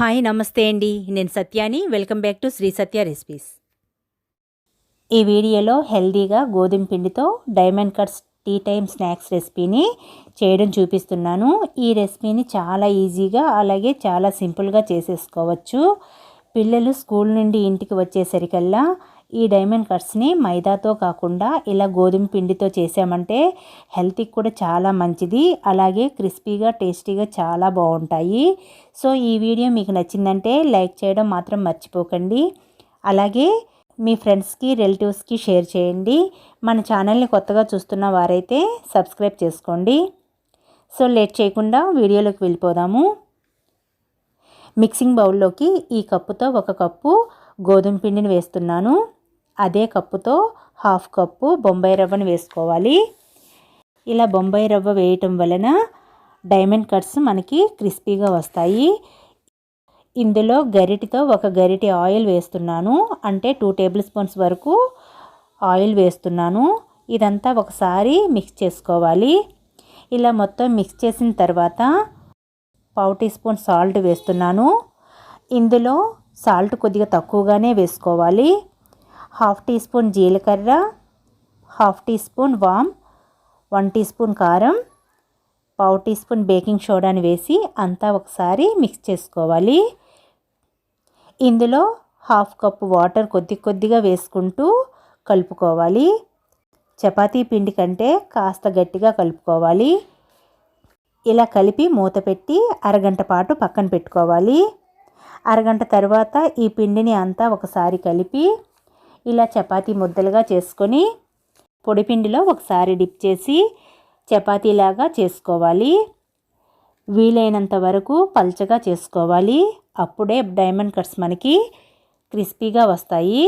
Hi నమస్తే అండి. నేను సత్యాని. Welcome back to Sri Satya recipes. ఈ వీడియోలో హెల్దీగా గోధుమ పిండితో diamond cuts tea time snacks రెసిపీని చేయడం చూపిస్తున్నాను. ఈ రెసిపీని చాలా ఈజీగా అలాగే చాలా సింపుల్గా చేసేసుకోవచ్చు. పిల్లలు స్కూల్ నుండి ఇంటికి వచ్చేసరికల్లా ఈ డైమండ్ కట్స్ని మైదాతో కాకుండా ఇలా గోధుమ పిండితో చేసామంటే హెల్త్కి కూడా చాలా మంచిది. అలాగే క్రిస్పీగా టేస్టీగా చాలా బాగుంటాయి. సో ఈ వీడియో మీకు నచ్చిందంటే లైక్ చేయడం మాత్రం మర్చిపోకండి. అలాగే మీ ఫ్రెండ్స్కి రిలేటివ్స్కి షేర్ చేయండి. మన ఛానల్ని కొత్తగా చూస్తున్న వారైతే సబ్స్క్రైబ్ చేసుకోండి. సో లేట్ చేయకుండా వీడియోలోకి వెళ్ళిపోదాము. మిక్సింగ్ బౌల్లోకి ఈ కప్పుతో ఒక కప్పు గోధుమ పిండిని వేస్తున్నాను. అదే కప్పుతో హాఫ్ కప్పు బొంబాయి రవ్వను వేసుకోవాలి. ఇలా బొంబాయి రవ్వ వేయటం వలన డైమండ్ కట్స్ మనకి క్రిస్పీగా వస్తాయి. ఇందులో గరిటితో ఒక గరిటి ఆయిల్ వేస్తున్నాను. అంటే టూ టేబుల్ స్పూన్స్ వరకు ఆయిల్ వేస్తున్నాను. ఇదంతా ఒకసారి మిక్స్ చేసుకోవాలి. ఇలా మొత్తం మిక్స్ చేసిన తర్వాత పావు టీ స్పూన్ సాల్ట్ వేస్తున్నాను. ఇందులో సాల్ట్ కొద్దిగా తక్కువగానే వేసుకోవాలి. హాఫ్ టీ స్పూన్ జీలకర్ర హాఫ్ టీ స్పూన్ వామ్ వన్ టీ స్పూన్ కారం పావు టీ స్పూన్ బేకింగ్ సోడాని వేసి అంతా ఒకసారి మిక్స్ చేసుకోవాలి. ఇందులో హాఫ్ కప్ వాటర్ కొద్ది కొద్దిగా వేసుకుంటూ కలుపుకోవాలి. చపాతీ పిండి కంటే కాస్త గట్టిగా కలుపుకోవాలి. ఇలా కలిపి మూత పెట్టి అరగంట పాటు పక్కన పెట్టుకోవాలి. అరగంట తర్వాత ఈ పిండిని అంతా ఒకసారి కలిపి ఇలా చపాతీ ముద్దలుగా చేసుకొని పొడిపిండిలో ఒకసారి డిప్ చేసి చపాతీలాగా చేసుకోవాలి. వీలైనంత వరకు పల్చగా చేసుకోవాలి. అప్పుడే డైమండ్ కట్స్ మనకి క్రిస్పీగా వస్తాయి.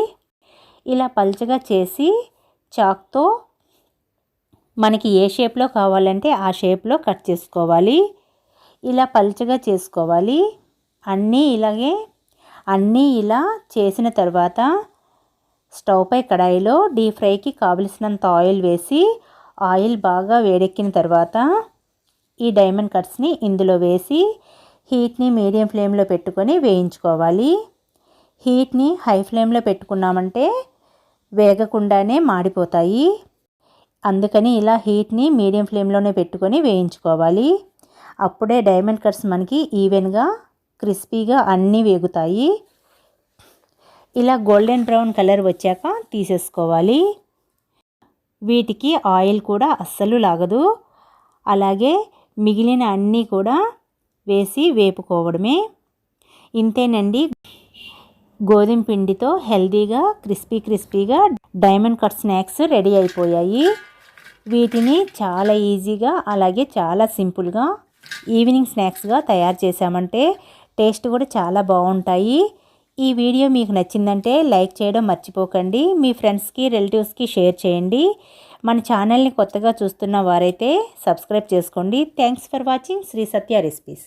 ఇలా పల్చగా చేసి చాక్తో మనకి ఏ షేప్లో కావాలంటే ఆ షేప్లో కట్ చేసుకోవాలి. ఇలా పల్చగా చేసుకోవాలి. అన్నీ ఇలాగే అన్నీ ఇలా చేసిన తర్వాత స్టవ్ పై కడాయిలో డీప్ ఫ్రైకి కావలసినంత ఆయిల్ వేసి ఆయిల్ బాగా వేడెక్కిన తర్వాత ఈ డైమండ్ కట్స్ని ఇందులో వేసి హీట్ని మీడియం ఫ్లేమ్లో పెట్టుకొని వేయించుకోవాలి. హీట్ని హై ఫ్లేమ్లో పెట్టుకున్నామంటే వేగకుండానే మాడిపోతాయి. అందుకని ఇలా హీట్ని మీడియం ఫ్లేమ్లోనే పెట్టుకొని వేయించుకోవాలి. అప్పుడే డైమండ్ కట్స్ మనకి ఈవెన్గా క్రిస్పీగా అన్నీ వేగుతాయి. ఇలా గోల్డెన్ బ్రౌన్ కలర్ వచ్చాక తీసేసుకోవాలి. వీటికి ఆయిల్ కూడా అస్సలు లాగదు. అలాగే మిగిలిన అన్నీ కూడా వేసి వేపుకోవడమే. ఇంతేనండి. గోధుమ పిండితో హెల్దీగా క్రిస్పీ క్రిస్పీగా డైమండ్ కట్ స్నాక్స్ రెడీ అయిపోయాయి. వీటిని చాలా ఈజీగా అలాగే చాలా సింపుల్గా ఈవినింగ్ స్నాక్స్గా తయారు చేశామంటే టేస్ట్ కూడా చాలా బాగుంటాయి. ఈ వీడియో మీకు నచ్చిందంటే లైక్ చేయడం మర్చిపోకండి. మీ ఫ్రెండ్స్కి రిలేటివ్స్కి షేర్ చేయండి. మన ఛానల్ని కొత్తగా చూస్తున్న వారైతే సబ్స్క్రైబ్ చేసుకోండి. Thanks for watching. Sri Satya recipes.